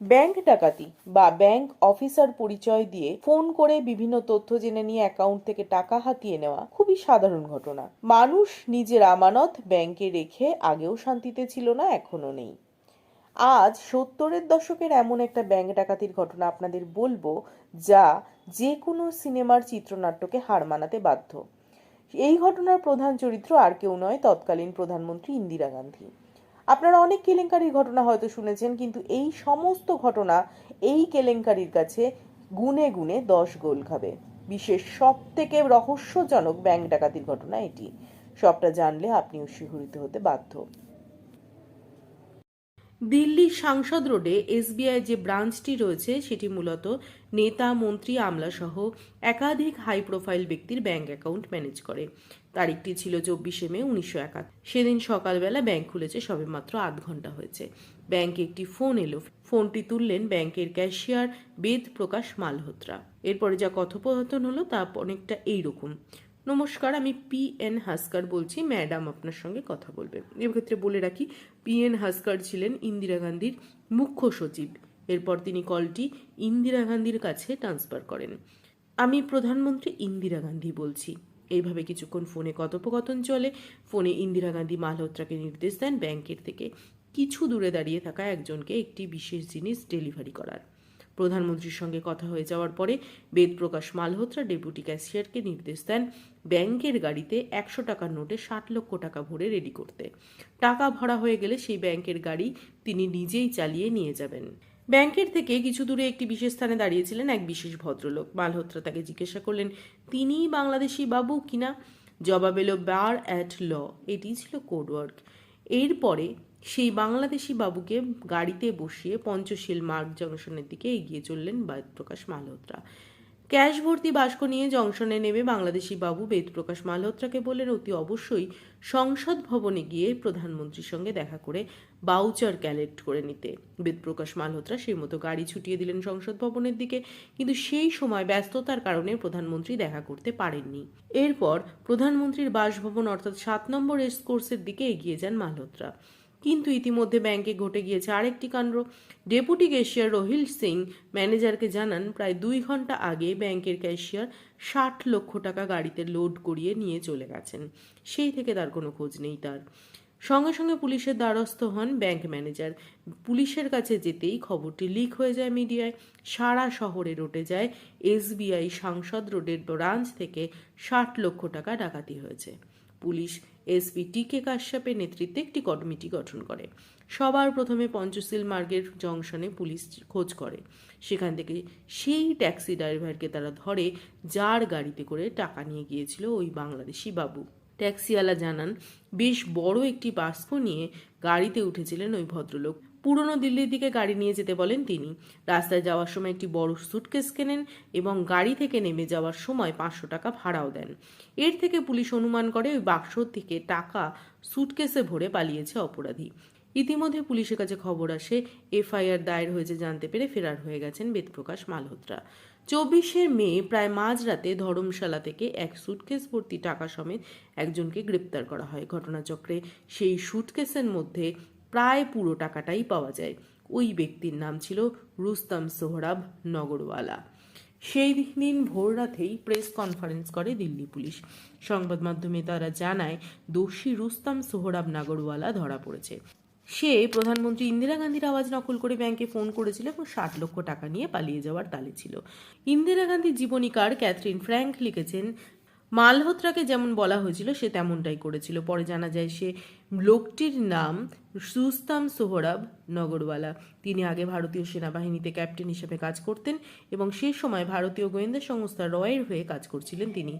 Bank ডাকাতি বা bank officer পরিচয় দিয়ে ফোন করে বিভিন্ন তথ্য জেনে নিয়ে অ্যাকাউন্ট থেকে টাকা হাতিয়ে নেওয়া খুবই সাধারণ ঘটনা। মানুষ নিজের আমানত ব্যাংকে রেখে আগেও শান্তিতে ছিল না এখনও নেই। আজ সত্তরের দশকের এমন একটা ব্যাংক ডাকাতির ঘটনা আপনাদের বলব যা যে কোনো সিনেমার চিত্রনাট্যকে হার মানাতে বাধ্য। এই ঘটনার প্রধান চরিত্র আর কেউ নয়, তৎকালীন প্রধানমন্ত্রী ইন্দিরা গান্ধী। আপনারা অনেক কেলেঙ্কারির ঘটনা হয়তো শুনেছেন, কিন্তু এই সমস্ত ঘটনা এই কেলেঙ্কারির কাছে গুনে গুনে দশ গোল খাবে। বিশ্বের সব থেকে রহস্যজনক ব্যাংক ডাকাতির ঘটনা এটি। সবটা জানলে আপনিও শিহরিত হতে বাধ্য। দিল্লির সাংসদ রোডে এসবিআই যে ব্রাঞ্চটি রয়েছে, সেটি মূলত নেতা, মন্ত্রী, আমলাসহ একাধিক হাই প্রোফাইল ব্যক্তির ব্যাংক অ্যাকাউন্ট ম্যানেজ করে। তারিখটি ছিল চব্বিশে মে উনিশশো একাত্তর। সেদিন সকালবেলা ব্যাংক খুলেছে সবে মাত্র আধ ঘণ্টা হয়েছে। ব্যাংকে একটি ফোন এলো। ফোনটি তুললেন ব্যাংকের ক্যাশিয়ার বেদ প্রকাশ মালহোত্রা। এরপরে যা কথোপকথন হলো, তা অনেকটা এইরকম। নমস্কার, আমি পি এন হাসকার বলছি। ম্যাডাম আপনার সঙ্গে কথা বলবে। এক্ষেত্রে বলে রাখি, পি এন হাসকার ছিলেন ইন্দিরা গান্ধীর মুখ্য সচিব। এরপর তিনি কলটি ইন্দিরা গান্ধীর কাছে ট্রান্সফার করেন। আমি প্রধানমন্ত্রী ইন্দিরা গান্ধী বলছি। এইভাবে কিছুক্ষণ ফোনে কথোপকথন চলে। ফোনে ইন্দিরা গান্ধী মালহোত্রাকে নির্দেশ দেন ব্যাংকের থেকে। কিছু দূরে দাঁড়িয়ে থাকা একজনকে একটি বিশেষ জিনিস ডেলিভারি করার। প্রধানমন্ত্রীর সঙ্গে কথা হয়ে যাওয়ার পরে বেদপ্রকাশ মালহোত্রা ডেপুটি ক্যাশিয়ারকে নির্দেশ দেন ব্যাংকের গাড়িতে একশো টাকার নোটে ষাট লক্ষ টাকা ভরে রেডি করতে। টাকা ভরা হয়ে গেলে সেই ব্যাংকের গাড়ি তিনি নিজেই চালিয়ে নিয়ে যাবেন। ব্যাংকের থেকে কিছু দূরে একটি বিশেষ স্থানে দাঁড়িয়েছিলেন এক বিশেষ ভদ্রলোক। মালহোত্রা তাকে জিজ্ঞাসা করলেন, তিনিই বাংলাদেশি বাবু কিনা? জবাব এলো, বার অ্যাট ল। এটি ছিল কোডওয়ার্ক। এরপরে সেই বাংলাদেশি বাবুকে গাড়িতে বসিয়ে পঞ্চশীল মার্গ জংশনের দিকে এগিয়ে চললেন বেদপ্রকাশ মালহোত্রা। ক্যাশ ভর্তি বাস্ক নিয়ে জংশনে নেমে বাংলাদেশি বাবু বেদপ্রকাশ মালহোত্রাকে বললেন, অতি অবশ্যই সংসদ ভবনে গিয়ে প্রধানমন্ত্রীর সঙ্গে দেখা করে বাউচার ক্যালেক্ট করে নিতে। বেদপ্রকাশ মালহোত্রা সেই মতো গাড়ি ছুটিয়ে দিলেন সংসদ ভবনের দিকে, কিন্তু সেই সময় ব্যস্ততার কারণে প্রধানমন্ত্রী দেখা করতে পারেননি। এরপর প্রধানমন্ত্রীর বাসভবন অর্থাৎ সাত নম্বর এসকোর্সের দিকে এগিয়ে যান মালহোত্রা। কিন্তু ইতিমধ্যে ব্যাংকে ঘটে গিয়েছে আরেকটি কাণ্ড। ডেপুটি ক্যাশিয়ার রোহিল সিং ম্যানেজারকে জানান, প্রায় দুই ঘণ্টা আগে ব্যাংকের ক্যাশিয়ার ষাট লক্ষ টাকা গাড়িতে লোড করিয়ে নিয়ে চলে গেছেন। সেই থেকে তার কোনো খোঁজ নেই তার। সঙ্গে সঙ্গে পুলিশের দ্বারস্থ হন ব্যাংক ম্যানেজার। পুলিশের কাছে যেতেই খবরটি লিক হয়ে যায় মিডিয়ায়। সারা শহরে রটে যায় এসবিআই সাংসদ রোডের ব্রাঞ্চ থেকে ষাট লক্ষ টাকা ডাকাতি হয়েছে। পুলিশ এসপি টি কে কাশ্যপের নেতৃত্বে একটি কমিটি গঠন করে। সবার প্রথমে পঞ্চশীল মার্গের জংশনে পুলিশ খোঁজ করে। সেখান থেকে সেই ট্যাক্সি ড্রাইভারকে তারা ধরে, যার গাড়িতে করে টাকা নিয়ে গিয়েছিল ওই বাংলাদেশি বাবু। ট্যাক্সিওয়ালা জানান, বেশ বড় একটি বাস্ক নিয়ে গাড়িতে উঠেছিলেন ওই ভদ্রলোক। পুরনো দিল্লির দিকে গাড়ি নিয়ে যেতে বলেন তিনি। রাস্তায় যাওয়ার সময় একটি বড় সুটকেস কেনেন এবং গাড়ি থেকে নেমে যাওয়ার সময় পাঁচশো টাকা ভাড়াও দেন। এর থেকে পুলিশ অনুমান করে ওই বাক্স থেকে টাকা সুটকেসে ভরে পালিয়েছে অপরাধী। ইতিমধ্যে পুলিশের কাছে খবর আসে, এফআইআর দায়ের হয়েছে জানতে পেরে ফেরার হয়ে গেছেন বেদপ্রকাশ মালহোত্রা। চব্বিশে মে প্রায় মাঝরাতে ধর্মশালা থেকে এক সুটকেস ভর্তি টাকা সমেত একজনকে গ্রেপ্তার করা হয়। ঘটনাচক্রে সেই সুটকেসের মধ্যে প্রায় পুরো টাকাটাই পাওয়া যায়। ওই ব্যক্তির নাম ছিল রুস্তাম সোহরাব নগরওয়ালা। সেই দিন ভোর রাতেই প্রেস কনফারেন্স করে দিল্লি পুলিশ। সংবাদ মাধ্যমে তারা জানায়, দোষী রুস্তাম সোহরাব নাগরওয়ালা ধরা পড়েছে। সে প্রধানমন্ত্রী ইন্দিরা গান্ধীর আওয়াজ নকল করে ব্যাংকে ফোন করেছিল এবং ষাট লক্ষ টাকা নিয়ে পালিয়ে যাওয়ার তালে ছিল। ইন্দিরা গান্ধীর জীবনীকার ক্যাথরিন ফ্র্যাঙ্ক লিখেছেন মালহোত্রাকে যেমন বলা হয়েছিল, সে তেমনটাই করেছিল। পরে জানা যায় সে লোকটির নাম সুস্তাম সোহরাব নগরওয়ালা। তিনি আগে ভারতীয় সেনাবাহিনীতে ক্যাপ্টেন হিসেবে কাজ করতেন এবং সে সময় ভারতীয় গোয়েন্দা সংস্থা রয়ের হয়ে কাজ করছিলেন তিনি।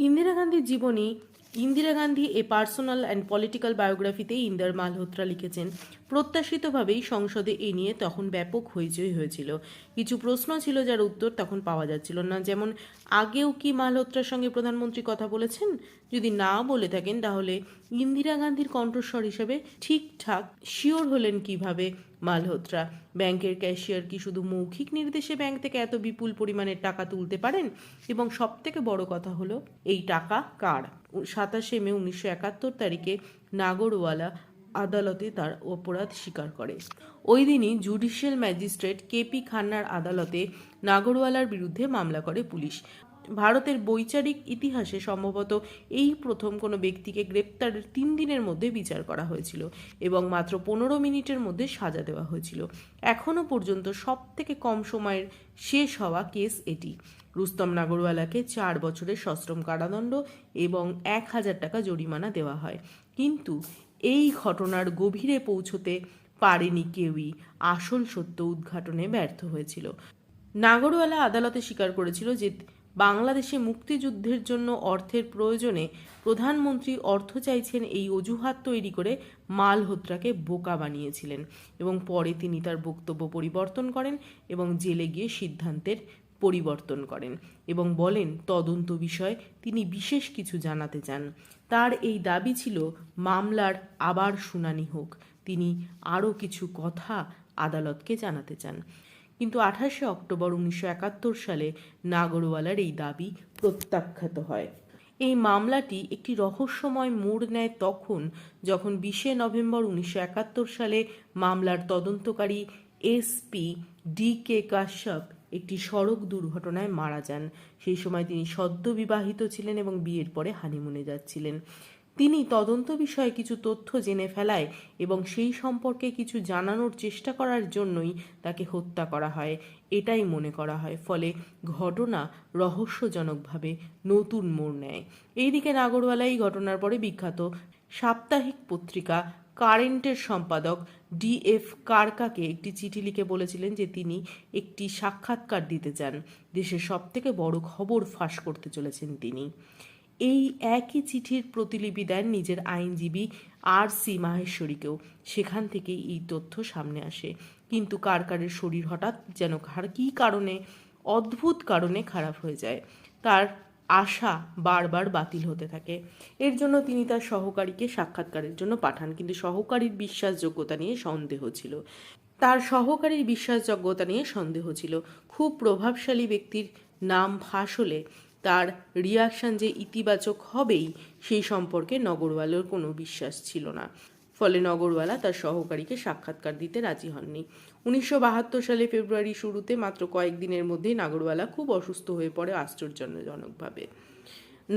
ইন্দিরা গান্ধীর জীবনী, Indira Gandhi a personal and political বায়োগ্রাফিতে Inder Malhotra লিখেছেন। প্রত্যাশিতভাবেই সংসদে এ নিয়ে তখন ব্যাপক হইচই হয়েছিল। কিছু প্রশ্ন ছিল যার উত্তর তখন পাওয়া যাচ্ছিল না। যেমন, আগেও কি মালহোত্রার সঙ্গে প্রধানমন্ত্রী কথা বলেছেন? যদি না বলে থাকেন, তাহলে ইন্দিরা গান্ধীর কণ্ঠস্বর হিসেবে ঠিকঠাক শিওর হলেন কীভাবে? মালহোত্রা। ব্যাংকের ক্যাশিয়ার কি শুধু মৌখিক নির্দেশে ব্যাংক থেকে এত বিপুল পরিমাণের টাকা তুলতে পারেন? এবং সব থেকে বড় কথা হলো, এই টাকা কার? সাতাশে মে উনিশশো একাত্তর তারিখে নাগরওয়ালা আদালতে তার অপরাধ স্বীকার করে। ওই দিনই জুডিশিয়াল ম্যাজিস্ট্রেট কেপি খান্নার আদালতে নাগরওয়ালার বিরুদ্ধে মামলা করে পুলিশ। ভারতের বৈচারিক ইতিহাসে সম্ভবত এই প্রথম কোনো ব্যক্তিকে গ্রেপ্তারের তিন দিনের মধ্যে বিচার করা হয়েছিল এবং মাত্র পনেরো মিনিটের মধ্যে সাজা দেওয়া হয়েছিল। এখনও পর্যন্ত সব থেকে কম সময়ের শেষ হওয়া কেস এটি। রুস্তম নাগরওয়ালাকে চার বছরের সশ্রম কারাদণ্ড এবং এক হাজার টাকা জরিমানা দেওয়া হয়। কিন্তু এই ঘটনার গভীরে পৌঁছতে পারেনি কেউই। আসল সত্য উদ্ঘাটনে ব্যর্থ হয়েছিল। নাগরওয়ালা আদালতে স্বীকার করেছিল যে বাংলাদেশে মুক্তিযুদ্ধের জন্য অর্থের প্রয়োজনে প্রধানমন্ত্রী অর্থ চাইছেন এই অজুহাত তৈরি করে মালহোত্রাকে বোকা বানিয়েছিলেন এবং পরে তিনি তার বক্তব্য পরিবর্তন করেন এবং জেলে গিয়ে সিদ্ধান্তের পরিবর্তন করেন এবং বলেন, তদন্ত বিষয়ে তিনি বিশেষ কিছু জানাতে চান। তার এই দাবি ছিল, মামলার আবার শুনানি হোক। তিনি আরও কিছু কথা আদালতকে জানাতে চান। কিন্তু আঠাশে অক্টোবর উনিশশো একাত্তর সালে নাগরওয়ালার এই দাবি প্রত্যাখ্যাত হয়। এই মামলাটি একটি রহস্যময় মোড় নেয় তখন যখন বিশে নভেম্বর উনিশশো একাত্তর সালে মামলার তদন্তকারী এসপি ডি কে কাশ্যপ একটি সড়ক দুর্ঘটনায় মারা যান। সেই সময় তিনি সদ্য বিবাহিত ছিলেন এবং বিয়ের পরে হানিমুনে যাচ্ছিলেন। তিনি তদন্ত বিষয়ে কিছু তথ্য জেনে ফেলায় এবং সেই সম্পর্কে কিছু জানানোর চেষ্টা করার জন্যই তাকে হত্যা করা হয়। এটাই মনে করা হয়। ফলে ঘটনা রহস্যজনকভাবে নতুন মোড় নেয়। এইদিকে নাগরওয়ালা এই ঘটনার পরে বিখ্যাত সাপ্তাহিক পত্রিকা কারেন্টের সম্পাদক ডি এফ কারকাকে একটি চিঠি লিখে বলেছিলেন যে তিনি একটি সাক্ষাৎকার দিতে চান। দেশের সবথেকে বড় খবর ফাঁস করতে চলেছেন তিনি। এই একই চিঠির প্রতিলিপি দেন নিজের আইনজীবী আর সি মাহেশ্বরীকেও। সেখান থেকেই এই তথ্য সামনে আসে। কিন্তু কারকারের শরীর হঠাৎ যেন কার কী কারণে, অদ্ভুত কারণে খারাপ হয়ে যায়, তার আশা বারবার বাতিল হতে থাকে। এর জন্য তিনি তার সহকারীকে সাক্ষাৎকারের জন্য পাঠান, কিন্তু সহকারীর বিশ্বাসযোগ্যতা নিয়ে সন্দেহ ছিল। তার সহকারীর বিশ্বাসযোগ্যতা নিয়ে সন্দেহ ছিল। খুব প্রভাবশালী ব্যক্তির নাম ফাঁস হলে তার রিয়াকশান যে ইতিবাচক হবেই, সেই সম্পর্কে নগরওয়ালার কোনো বিশ্বাস ছিল না। ফলে নগরওয়ালা তার সহকারীকে সাক্ষাৎকার দিতে রাজি হননি। উনিশশো বাহাত্তর সালে ফেব্রুয়ারি শুরুতে মাত্র কয়েকদিনের মধ্যেই নাগরওয়ালা খুব অসুস্থ হয়ে পড়ে আশ্চর্যজনকভাবে।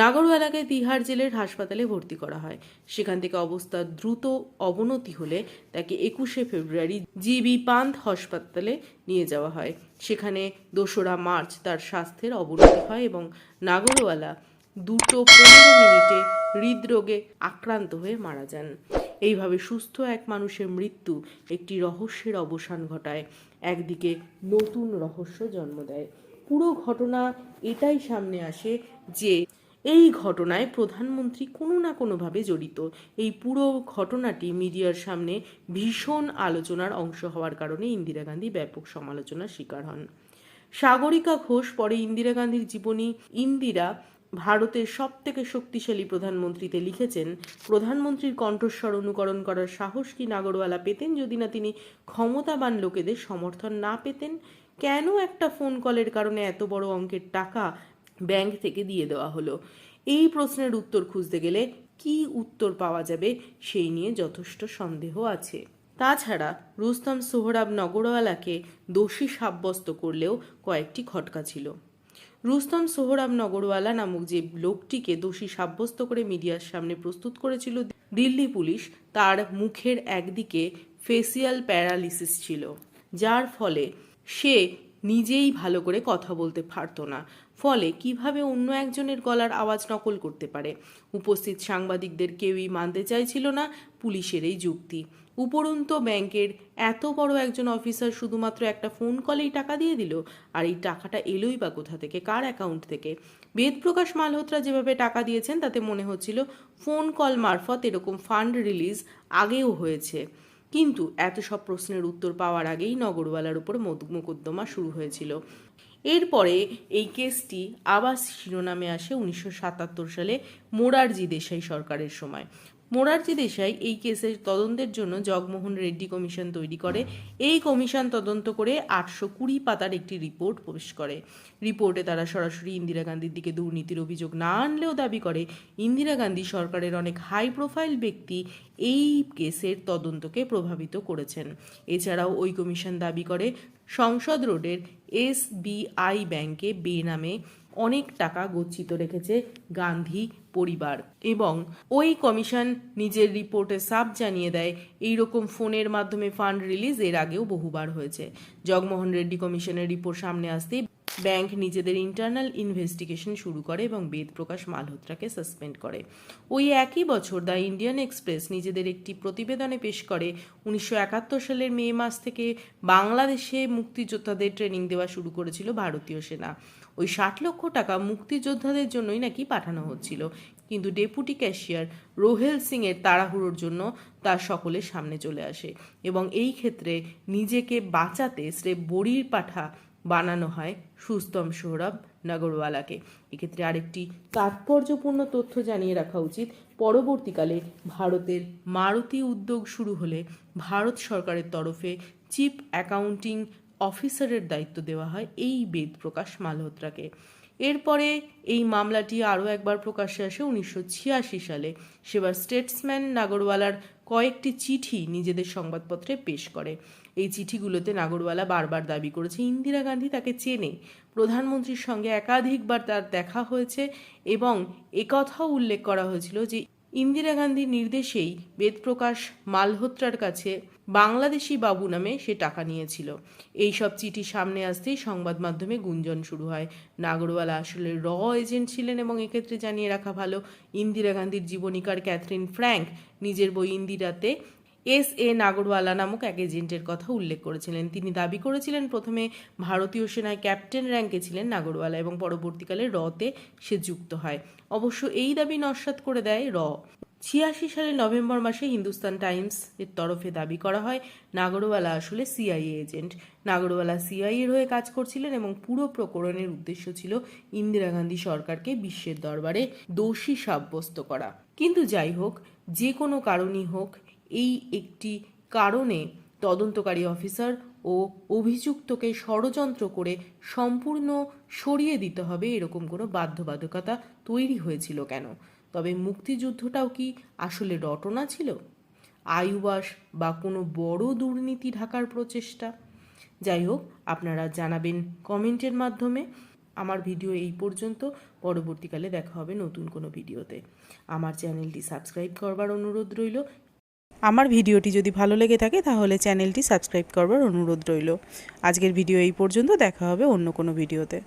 নাগরওয়ালাকে তিহার জেলের হাসপাতালে ভর্তি করা হয়। সেখান থেকে অবস্থা দ্রুত অবনতি হলে তাকে একুশে ফেব্রুয়ারি জিবি পান্থ হাসপাতালে নিয়ে যাওয়া হয়। সেখানে দোসরা মার্চ তার স্বাস্থ্যের অবনতি হয় এবং নাগরওয়ালা দুটো পনেরো মিনিটে হৃদরোগে আক্রান্ত হয়ে মারা যান। এইভাবে সুস্থ এক মানুষের মৃত্যু একটি রহস্যের অবসান ঘটায়। একদিকে নতুন রহস্য জন্ম দেয়। পুরো ঘটনা এটাই সামনে আসে যে এই ঘটনায় প্রধানমন্ত্রী কোনো না কোনোভাবে জড়িত। এই পুরো ঘটনাটি মিডিয়ার সামনে ভীষণ আলোচনার অংশ হওয়ার কারণে ইন্দিরা গান্ধী ব্যাপক সমালোচনার শিকার হন। সাগরিকা ঘোষ পরে ইন্দিরা গান্ধীর জীবনী ইন্দিরা ভারতের সব থেকে শক্তিশালী প্রধানমন্ত্রীতে লিখেছেন, প্রধানমন্ত্রীর কণ্ঠস্বর অনুকরণ করার সাহস কি নাগরওয়ালা পেতেন যদি না তিনি ক্ষমতাবান লোকেদের সমর্থন না পেতেন? কেন একটা ফোন কলের কারণে এত বড় অঙ্কের টাকা ব্যাংক থেকে দিয়ে দেওয়া হলো। এই প্রশ্নের উত্তর খুঁজতে গেলে কি উত্তর পাওয়া যাবে সেই নিয়ে যথেষ্ট সন্দেহ আছে। তাছাড়া রুস্তম সোহরাব নগরওয়ালাকে দোষী সাব্যস্ত করলেও কয়েকটি খটকা ছিল। রুস্তম সোহরাব নগরওয়ালা নামক যে লোকটিকে দোষী সাব্যস্ত করে মিডিয়ার সামনে প্রস্তুত করেছিল দিল্লি পুলিশ, তার মুখের একদিকে ফেসিয়াল প্যারালিসিস ছিল, যার ফলে সে নিজেই ভালো করে কথা বলতে পারতো না। ফলে কীভাবে অন্য একজনের গলার আওয়াজ নকল করতে পারে? উপস্থিত সাংবাদিকদের কেউই মানতে চাইছিল না পুলিশের এই যুক্তি। উপরন্ত ব্যাংকের এত বড় একজন অফিসার শুধুমাত্র একটা ফোন কলেই টাকা দিয়ে দিল, আর এই টাকাটা এলোই বা কোথা থেকে, কার অ্যাকাউন্ট থেকে? বেদপ্রকাশ মালহোত্রা যেভাবে টাকা দিয়েছেন, তাতে মনে হচ্ছিল ফোন কল মারফত এরকম ফান্ড রিলিজ আগেও হয়েছে। কিন্তু এত সব প্রশ্নের উত্তর পাওয়ার আগেই নগরওয়ালার উপর মোকদ্দমা শুরু হয়েছিল। এরপরে এই কেসটি আবার শিরোনামে আসে উনিশশো সাতাত্তর সালে মোরারজি দেশাই সরকারের সময়। মোরারজি দেশাই এই কেসের তদন্তের জন্য জগমোহন রেড্ডি কমিশন তৈরি করে। এই কমিশন তদন্ত করে আটশো কুড়ি পাতার একটি রিপোর্ট পেশ করে। রিপোর্টে তারা সরাসরি ইন্দিরা গান্ধীর দিকে দুর্নীতির অভিযোগ না আনলেও দাবি করে, ইন্দিরা গান্ধী সরকারের অনেক হাই প্রোফাইল ব্যক্তি এই কেসের তদন্তকে প্রভাবিত করেছেন। এছাড়াও ওই কমিশন দাবি করে, সংসদ রোডের এসবিআই ব্যাংকে বেনামে অনেক টাকা গচ্ছিত রেখেছে গান্ধী পরিবার এবং ওই কমিশন নিজের রিপোর্টে সাব জানিয়ে দেয় এই রকম ফোনের মাধ্যমে ফান্ড রিলিজ এর আগেও বহুবার হয়েছে। জগমোহন রেড্ডি কমিশনের রিপোর্ট সামনে আসতেই ব্যাংক নিজেদের ইন্টারনাল ইনভেস্টিগেশন শুরু করে এবং বেদ প্রকাশ মালহোত্রাকে সাসপেন্ড করে। ওই একই বছর দ্য ইন্ডিয়ান এক্সপ্রেস নিজেদের একটি প্রতিবেদনে পেশ করে, উনিশশো একাত্তর সালের মে মাস থেকে বাংলাদেশে মুক্তিযোদ্ধাদের ট্রেনিং দেওয়া শুরু করেছিল ভারতীয় সেনা। ওই ষাট লক্ষ টাকা মুক্তিযোদ্ধাদের জন্যই নাকি পাঠানো হচ্ছিল। কিন্তু ডেপুটি ক্যাশিয়ার রোহেল সিং এর তাড়াহুড়োর জন্য তার সকলের সামনে চলে আসে এবং এই ক্ষেত্রে নিজেকে বাঁচাতে স্রেফ বড়ির পাঠা বানানো হয় সুস্তম সোহরাব নগরওয়ালাকে। এক্ষেত্রে আরেকটি তাৎপর্যপূর্ণ তথ্য জানিয়ে রাখা উচিত, পরবর্তীকালে ভারতের মারুতি উদ্যোগ শুরু হলে ভারত সরকারের তরফে চিফ অ্যাকাউন্টিং অফিসারের দায়িত্ব দেওয়া হয় এই বেদ প্রকাশ মালহোত্রাকে। এরপরে এই মামলাটি আরও একবার প্রকাশ্যে আসে উনিশশো ছিয়াশি সালে। সেবার স্টেটসম্যান নাগরওয়ালার কয়েকটি চিঠি নিজেদের সংবাদপত্রে পেশ করে। এই চিঠিগুলোতে নাগরওয়ালা বারবার দাবি করেছে, ইন্দিরা গান্ধী তাকে চেনে। প্রধানমন্ত্রীর সঙ্গে একাধিকবার তার দেখা হয়েছে এবং একথাও উল্লেখ করা হয়েছিল যে, ইন্দিরা গান্ধীর নির্দেশেই বেদপ্রকাশ মালহোত্রার কাছে বাংলাদেশি বাবু নামে সে টাকা নিয়েছিল। এই সব চিঠি সামনে আসতেই সংবাদ মাধ্যমে গুঞ্জন শুরু হয়। নাগরওয়ালা আসলে র এজেন্ট ছিলেন এবং এক্ষেত্রে জানিয়ে রাখা ভালো, ইন্দিরা গান্ধীর জীবনীকার ক্যাথরিন ফ্র্যাঙ্ক নিজের বই ইন্দিরাতে এস এ নাগরওয়ালা নামক এক এজেন্টের কথা উল্লেখ করেছিলেন। তিনি দাবি করেছিলেন, প্রথমে ভারতীয় সেনায় ক্যাপ্টেন র্যাঙ্কে ছিলেন নাগরওয়ালা এবং পরবর্তীকালে রতে সে যুক্ত হয়। অবশ্য এই দাবি নস্বাত করে দেয় র। ছিয়াশি সালের নভেম্বর মাসে হিন্দুস্তান টাইমস এর তরফে দাবি করা হয়, নাগরওয়ালা আসলে সিআইএ এজেন্ট। নাগরওয়ালা সিআইএর হয়ে কাজ করছিলেন এবং পুরো প্রকরণের উদ্দেশ্য ছিল ইন্দিরা গান্ধী সরকারকে বিশ্বের দরবারে দোষী সাব্যস্ত করা। কিন্তু যাই হোক, যে কোনো কারণই হোক এই একটি কারণে তদন্তকারী অফিসার ও অভিযুক্তকে ষড়যন্ত্র করে সম্পূর্ণ সরিয়ে দিতে হবে, এরকম কোনো বাধ্যবাধকতা তৈরি হয়েছিল কেন? তবে মুক্তিযুদ্ধটাও কি আসলে রটনা ছিল? আয়ুবাস বা কোনো বড় দুর্নীতি ঢাকার প্রচেষ্টা? যাই হোক, আপনারা জানাবেন কমেন্টের মাধ্যমে। আমার ভিডিও এই পর্যন্ত। পরবর্তীকালে দেখা হবে নতুন কোনো ভিডিওতে। আমার চ্যানেলটি সাবস্ক্রাইব করবার অনুরোধ রইল। আমার ভিডিওটি যদি ভালো লেগে থাকে তাহলে চ্যানেলটি সাবস্ক্রাইব করবার অনুরোধ রইল। আজকের ভিডিও এই পর্যন্ত, দেখা হবে অন্য কোনো ভিডিওতে।